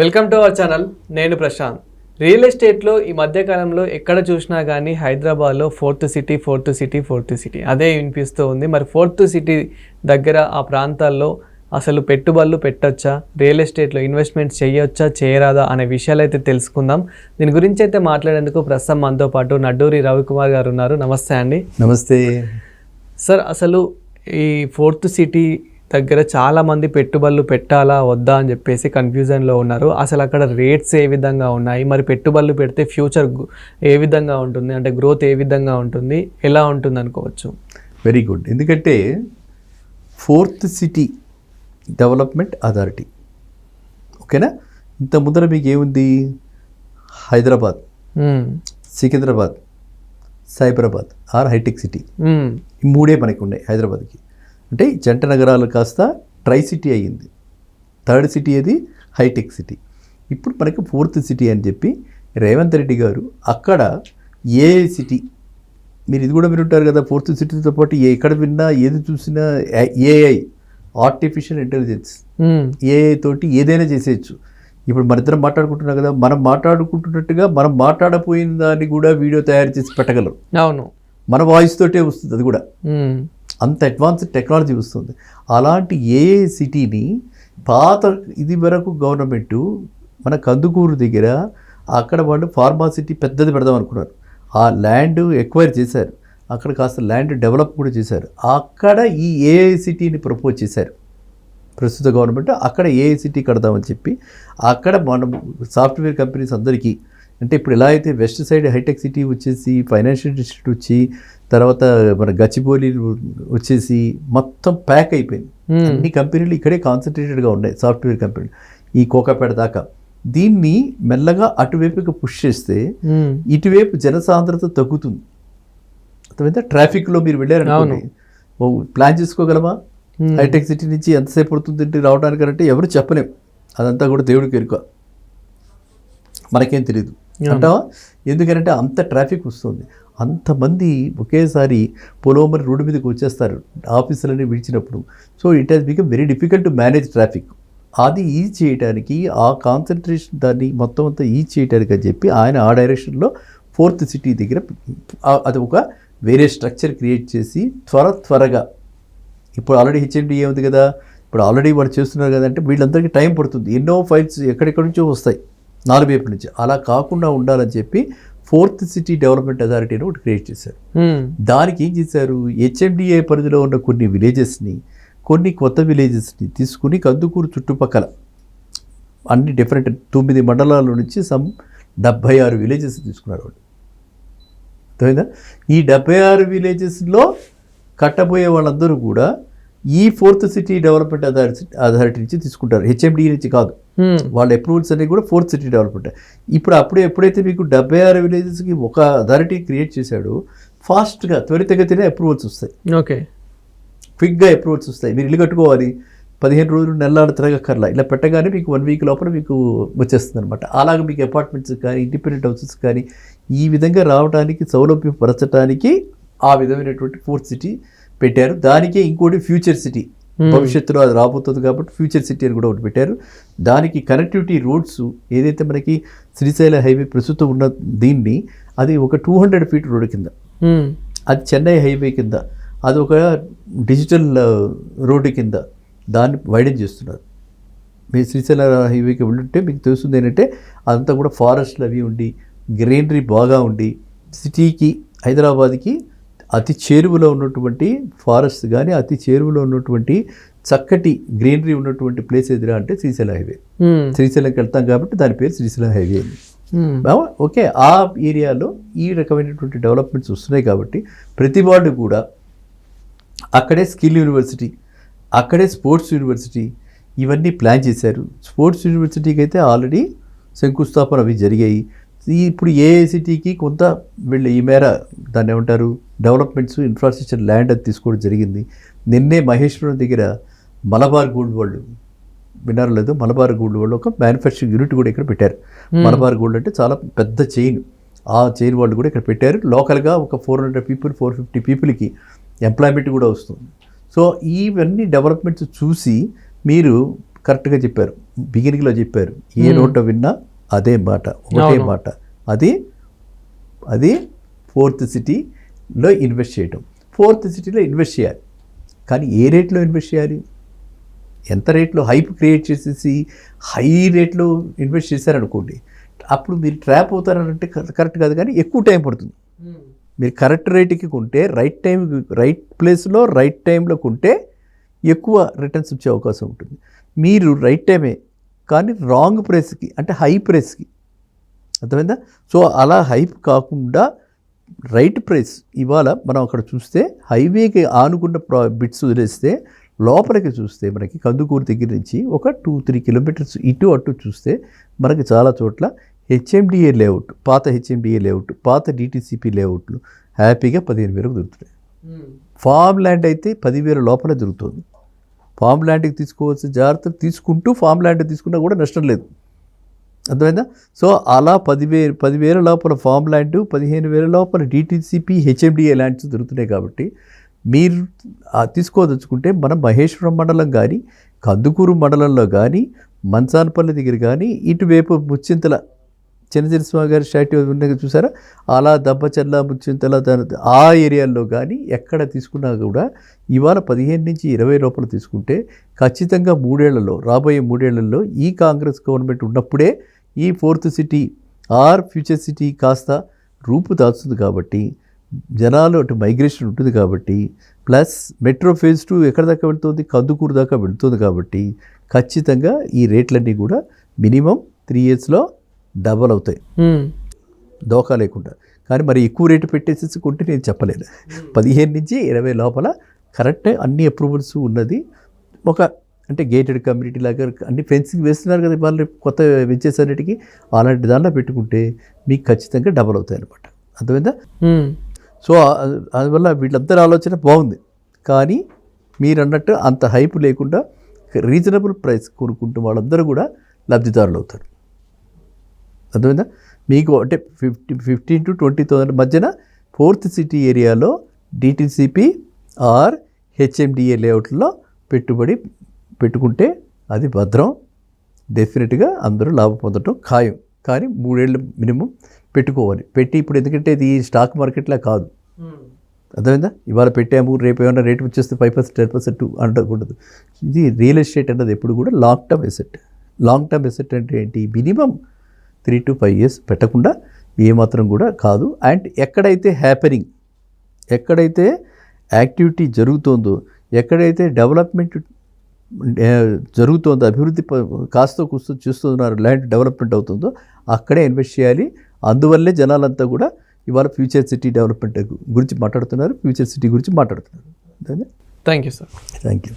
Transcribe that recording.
Welcome to our channel. నేను Prashanth. Real ఎస్టేట్లో ఈ మధ్యకాలంలో ఎక్కడ చూసినా కానీ హైదరాబాద్లో fourth city fourth city fourth city అదే వినిపిస్తూ ఉంది. మరి ఫోర్త్ సిటీ దగ్గర ఆ ప్రాంతాల్లో అసలు పెట్టుబడులు పెట్టొచ్చా? రియల్ ఎస్టేట్లో ఇన్వెస్ట్మెంట్ చేయొచ్చా చేయరాదా అనే విషయాలు అయితే తెలుసుకుందాం. దీని గురించి అయితే మాట్లాడేందుకు ప్రస్తుతం మనతో పాటు నడ్డూరి రవికుమార్ గారు ఉన్నారు. నమస్తే అండి. నమస్తే. సార్ అసలు ఈ ఫోర్త్ సిటీ దగ్గర చాలా మంది పెట్టుబడులు పెట్టాలా వద్దా అని చెప్పేసి కన్ఫ్యూజన్లో ఉన్నారు. అసలు అక్కడ రేట్స్ ఏ విధంగా ఉన్నాయి? మరి పెట్టుబడులు పెడితే ఫ్యూచర్ ఏ విధంగా ఉంటుంది? అంటే గ్రోత్ ఏ విధంగా ఉంటుంది? ఎలా ఉంటుంది అనుకోవచ్చు? వెరీ గుడ్ ఎందుకంటే ఫోర్త్ సిటీ డెవలప్మెంట్ అథారిటీ ఓకేనా? ఇంత ముందర మీకు ఏముంది? Hyderabad. Hmm. Secunderabad. Cyberabad. Or hitech city. Hmm. ఈ మూడే మనకి ఉన్నాయి హైదరాబాద్కి. అంటే జంట నగరాలు కాస్త ట్రై సిటీ అయ్యింది. థర్డ్ సిటీ అది హైటెక్ సిటీ ఇప్పుడు మనకి ఫోర్త్ సిటీ అని చెప్పి రేవంత్ రెడ్డి గారు అక్కడ ఏ సిటీ మీరు ఇది కూడా వినుంటారు కదా ఫోర్త్ సిటీతో పాటు ఏ ఎక్కడ విన్నా ఏది చూసినా ఏఐ ఆర్టిఫిషియల్ ఇంటెలిజెన్స్. ఏఐ తోటి ఏదైనా చేసేయచ్చు. ఇప్పుడు మన ఇద్దరం మాట్లాడుకుంటున్నాం కదా మనం మాట్లాడుకుంటున్నట్టుగా మనం మాట్లాడపోయిన దాన్ని కూడా వీడియో తయారు చేసి పెట్టగలం. అవును. మన వాయిస్ తోటే వస్తుంది అది కూడా. మ్మ్. అంత అడ్వాన్స్డ్ టెక్నాలజీ వస్తుంది. అలాంటి ఏ సిటీని పాత ఇది వరకు గవర్నమెంట్ మన కందుకూరు దగ్గర అక్కడ వాళ్ళు ఫార్మా సిటీ పెద్దది పెడదాం అనుకున్నారు. ఆ ల్యాండ్ ఎక్వైర్ చేశారు. అక్కడ కాస్త ల్యాండ్ డెవలప్ కూడా చేశారు. అక్కడ ఈ ఏఐ సిటీని ప్రపోజ్ చేశారు. ప్రస్తుత గవర్నమెంట్ అక్కడ ఏఐసిటీ కడదామని చెప్పి అక్కడ మనం సాఫ్ట్వేర్ కంపెనీస్ అందరికీ అంటే ఇప్పుడు ఎలా అయితే వెస్ట్ సైడ్ హైటెక్ సిటీ వచ్చేసి ఫైనాన్షియల్ డిస్ట్రిక్ట్ వచ్చి తర్వాత మన గచ్చిబౌలి వచ్చేసి మొత్తం ప్యాక్ అయిపోయింది. అన్ని కంపెనీలు ఇక్కడే కాన్సన్ట్రేటెడ్గా ఉన్నాయి సాఫ్ట్వేర్ కంపెనీలు. ఈ కోకాపేట దాకా. దీన్ని మెల్లగా అటువైపుకి పుష్ చేస్తే. ఇటువైపు జనసాంద్రత తగ్గుతుంది. అర్థమైందా? ట్రాఫిక్లో మీరు వెళ్ళారనుకోండి. ఓ ప్లాన్ చేసుకోగలమా. హైటెక్ సిటీ నుంచి ఎంతసేపు పడుతుంది అంటే రావడానికి అంటే ఎవరు చెప్పలేం. అదంతా కూడా దేవుడికి ఎరుక. మనకేం తెలియదు అంటావా? ఎందుకంటే అంత ట్రాఫిక్ వస్తుంది. అంతమంది ఒకేసారి పొలోమర్ రోడ్డు మీదకి వచ్చేస్తారు ఆఫీసులన్నీ విడిచినప్పుడు. So it has become very difficult to manage traffic అది ఈజ్ చేయడానికి ఆ కాన్సన్ట్రేషన్ దాన్ని మొత్తం అంతా ఈజ్ చేయడానికి అని చెప్పి ఆయన ఆ డైరెక్షన్లో ఫోర్త్ సిటీ దగ్గర అది ఒక వేరే స్ట్రక్చర్ క్రియేట్ చేసి త్వర త్వరగా ఇప్పుడు ఆల్రెడీ హెచ్ఎండి ఉంది కదా? ఇప్పుడు ఆల్రెడీ వాళ్ళు చేస్తున్నారు కదా అంటే వీళ్ళందరికీ టైం పడుతుంది. ఎన్నో ఫైల్స్ ఎక్కడెక్కడి నుంచో వస్తాయి. నాలుగు వైపుల నుంచి. అలా కాకుండా ఉండాలని చెప్పి ఫోర్త్ సిటీ డెవలప్మెంట్ అథారిటీని ఒకటి క్రియేట్ చేశారు. దానికి ఏం చేశారు? హెచ్ఎండిఏ పరిధిలో ఉన్న కొన్ని విలేజెస్ని కొన్ని కొత్త విలేజెస్ని తీసుకుని కందుకూరు చుట్టుపక్కల అన్ని డిఫరెంట్ తొమ్మిది మండలాల నుంచి సమ్ డెబ్భై ఆరు విలేజెస్ తీసుకున్నారు వాళ్ళు. అర్థమైందా? ఈ డెబ్బై ఆరు విలేజెస్లో కట్టబోయే వాళ్ళందరూ కూడా ఈ fourth city development authority authority నుంచి తీసుకుంటారు. హెచ్ఎండి నుంచి కాదు. వాళ్ళ అప్రూవల్స్ అనేవి కూడా ఫోర్త్ సిటీ డెవలప్మెంట్. ఇప్పుడు అప్పుడే ఎప్పుడైతే మీకు డెబ్బై ఆరు విలేజెస్కి ఒక అథారిటీ క్రియేట్ చేశాడో ఫాస్ట్గా త్వరితగతినే అప్రూవల్స్ వస్తాయి. ఓకే. క్విక్గా అప్రూవల్స్ వస్తాయి. మీరు ఇల్లు కట్టుకోవాలి పదిహేను రోజులు నెలలు తిరగక్కర్లా. ఇలా పెట్టగానే మీకు వన్ వీక్ లోపల మీకు వచ్చేస్తుంది అనమాట అలాగే మీకు అపార్ట్మెంట్స్ కానీ ఇండిపెండెంట్ హౌసెస్ కానీ ఈ విధంగా రావడానికి సౌలభ్యపరచడానికి ఆ విధమైనటువంటి ఫోర్త్ సిటీ పెట్టారు. దానికే ఇంకోటి ఫ్యూచర్ సిటీ. భవిష్యత్తులో అది రాబోతుంది కాబట్టి ఫ్యూచర్ సిటీ అని కూడా ఒకటి పెట్టారు. దానికి కనెక్టివిటీ రోడ్స్ ఏదైతే మనకి శ్రీశైల హైవే ప్రస్తుతం ఉన్న దీన్ని అది ఒక టూ హండ్రెడ్ ఫీట్ రోడ్ కింద. అది చెన్నై హైవే కింద. అది ఒక డిజిటల్ రోడ్డు కింద దాన్ని వైడెన్ చేస్తున్నారు. మీరు శ్రీశైల హైవేకి వెళ్ళుంటే మీకు తెలుస్తుంది ఏంటంటే అదంతా కూడా ఫారెస్ట్లు అవి ఉండి గ్రీనరీ బాగా ఉండి సిటీకి హైదరాబాద్కి అతి చేరువలో ఉన్నటువంటి ఫారెస్ట్ కానీ అతి చేరువలో ఉన్నటువంటి చక్కటి గ్రీనరీ ఉన్నటువంటి ప్లేస్ ఎదురా అంటే శ్రీశైల హైవే. శ్రీశైలంకి వెళ్తాం కాబట్టి దాని పేరు శ్రీశైలం హైవే. బావా ఓకే ఆ ఏరియాలో ఈ రకమైనటువంటి డెవలప్మెంట్స్ వస్తున్నాయి కాబట్టి ప్రతి వాళ్ళు కూడా అక్కడే స్కిల్ యూనివర్సిటీ అక్కడే స్పోర్ట్స్ యూనివర్సిటీ ఇవన్నీ ప్లాన్ చేశారు. స్పోర్ట్స్ యూనివర్సిటీకి అయితే ఆల్రెడీ శంకుస్థాపన అవి జరిగాయి. ఇప్పుడు ఏఐసిటీకి కొంత వీళ్ళు ఈ మేర దాన్ని ఏమంటారు? డెవలప్మెంట్స్ ఇన్ఫ్రాస్ట్రక్చర్ ల్యాండ్ అది తీసుకోవడం జరిగింది. నిన్నే మహేశ్వరం దగ్గర మలబార్ గోల్డ్ వాళ్ళు విన్నారు లేదు? మలబార్ గోల్డ్ వాళ్ళు ఒక మ్యానుఫ్యాక్చరింగ్ యూనిట్ కూడా ఇక్కడ పెట్టారు. మలబార్ గోల్డ్ అంటే చాలా పెద్ద చైన్ ఆ చైన్ వాళ్ళు కూడా ఇక్కడ పెట్టారు. లోకల్గా ఒక four hundred people four fifty పీపుల్కి ఎంప్లాయ్మెంట్ కూడా వస్తుంది. సో ఇవన్నీ డెవలప్మెంట్స్ చూసి మీరు కరెక్ట్గా చెప్పారు. బిగినింగ్లో చెప్పారు. ఏ నోట విన్నా అదే మాట ఒకటే. మాట. అది అది ఫోర్త్ సిటీలో ఇన్వెస్ట్ చేయటం. ఫోర్త్ సిటీలో ఇన్వెస్ట్ చేయాలి. కానీ ఏ రేట్లో ఇన్వెస్ట్ చేయాలి? ఎంత రేట్లో హైప్ క్రియేట్ చేసేసి హై రేట్లో ఇన్వెస్ట్ చేశారనుకోండి అప్పుడు మీరు ట్రాప్ అవుతారంటే కరెక్ట్ కాదు కానీ ఎక్కువ టైం పడుతుంది. మీరు కరెక్ట్ రేటుకి కొంటే రైట్ టైం రైట్ ప్లేస్లో రైట్ టైంలో కొంటే ఎక్కువ రిటర్న్స్ వచ్చే అవకాశం ఉంటుంది. మీరు రైట్ టైమే కానీ రాంగ్ ప్రైస్కి అంటే హై ప్రైస్కి అర్థమైందా? సో అలా హైప్ కాకుండా రైట్ ప్రైస్ ఇవాళ మనం అక్కడ చూస్తే హైవేకి ఆనుకున్న ప్రా బిట్స్ వదిలేస్తే లోపలికి చూస్తే మనకి కందుకూరు దగ్గర నుంచి ఒక టూ త్రీ కిలోమీటర్స్ ఇటు అటు చూస్తే మనకి చాలా చోట్ల హెచ్ఎండిఏ లేఅవుట్ పాత హెచ్ఎండిఏ లేఅవుట్ పాత డిటీసీపీ లేఅవుట్లు హ్యాపీగా పదిహేను వేలకు దొరుకుతున్నాయి. ఫామ్ ల్యాండ్ అయితే పదివేల లోపల దొరుకుతుంది. ఫామ్ ల్యాండ్కి తీసుకోవాల్సిన జాగ్రత్తలు తీసుకుంటూ ఫామ్ ల్యాండ్ తీసుకున్నా కూడా నష్టం లేదు. అర్థమైందా? సో అలా పదివేలు పదివేల లోపల ఫామ్ ల్యాండ్ పదిహేను వేల లోపల డిటీసీపీ హెచ్ఎండిఏ ల్యాండ్స్ దొరుకుతున్నాయి కాబట్టి మీరు తీసుకోదలుచుకుంటే మనం మహేశ్వరం మండలం కానీ కందుకూరు మండలంలో కానీ మంచానపల్లి దగ్గర కానీ ఇటువైపు ముచ్చింతల చిన్నచిన్న స్వామి గారి స్టాట్యూ ఉన్నది చూసారా? అలా దబ్బచల్ల ముచ్చింతల ఆ ఏరియాల్లో కానీ ఎక్కడ తీసుకున్నా కూడా ఇవాళ పదిహేను నుంచి ఇరవై లోపల తీసుకుంటే ఖచ్చితంగా మూడేళ్ళలో రాబోయే మూడేళ్ళలో ఈ కాంగ్రెస్ గవర్నమెంట్ ఉన్నప్పుడే ఈ fourth city or future city కాస్త రూపు దాల్చుతుంది కాబట్టి జనాలు అటు మైగ్రేషన్ ఉంటుంది కాబట్టి ప్లస్ మెట్రో ఫేజ్ టూ ఎక్కడ దాకా వెళ్తుంది? కందుకూరు దాకా వెళ్తుంది కాబట్టి ఖచ్చితంగా ఈ రేట్లన్నీ కూడా మినిమం త్రీ ఇయర్స్లో డబల్ అవుతాయి. దోకా లేకుండా. కానీ మరి ఎక్కువ రేటు పెట్టేసి కొంటే నేను చెప్పలేను. పదిహేను నుంచి ఇరవై లోపల కరెక్ట్ అన్ని అప్రూవల్స్ ఉన్నది. ఒక అంటే గేటెడ్ కమ్యూనిటీ లాగా అన్ని ఫెన్సింగ్ వేస్తున్నారు కదా వాళ్ళు కొత్త వెంచర్స్ అన్నిటికీ అలాంటి దానిలో పెట్టుకుంటే మీకు ఖచ్చితంగా డబల్ అవుతాయి అనమాట అర్థమైందా సో అందువల్ల వీళ్ళందరి ఆలోచన బాగుంది. కానీ మీరు అన్నట్టు అంత హైప్ లేకుండా రీజనబుల్ ప్రైస్ కొనుక్కుంటే వాళ్ళందరూ కూడా లబ్ధిదారులు అవుతారు. అర్థమైందా? మీకు అంటే fifty fifteen to twenty thousand మధ్యన ఫోర్త్ సిటీ ఏరియాలో డిటీసీపీ ఆర్ హెచ్ఎండిఏ లేఅవుట్లో పెట్టుబడి పెట్టుకుంటే అది భద్రం. డెఫినెట్గా అందరూ లాభం పొందడం ఖాయం. కానీ మూడేళ్ళు మినిమం పెట్టుకోవాలి. పెట్టి ఇప్పుడు ఎందుకంటే ఇది స్టాక్ మార్కెట్లా కాదు. అర్థమైందా? ఇవాళ పెట్టాము రేపు ఏమైనా రేటు వచ్చేస్తే ఫైవ్ పర్సెంట్ టెన్ పర్సెంట్ అనకూడదు ఇది రియల్ ఎస్టేట్ అన్నది ఎప్పుడు కూడా long term asset long term asset అంటే ఏంటి? Minimum three to five years పెట్టకుండా ఏమాత్రం కూడా కాదు. అండ్ ఎక్కడైతే హ్యాపెనింగ్ ఎక్కడైతే యాక్టివిటీ జరుగుతోందో ఎక్కడైతే డెవలప్మెంట్ జరుగుతోందో అభివృద్ధి కాస్త కూస్తో చూస్తున్నారు ల్యాండ్ డెవలప్మెంట్ అవుతుందో అక్కడే ఇన్వెస్ట్ చేయాలి. అందువల్లే జనాలంతా కూడా ఇవాళ ఫ్యూచర్ సిటీ డెవలప్మెంట్ గురించి మాట్లాడుతున్నారు ఫ్యూచర్ సిటీ గురించి మాట్లాడుతున్నారు. Thank you sir. Thank you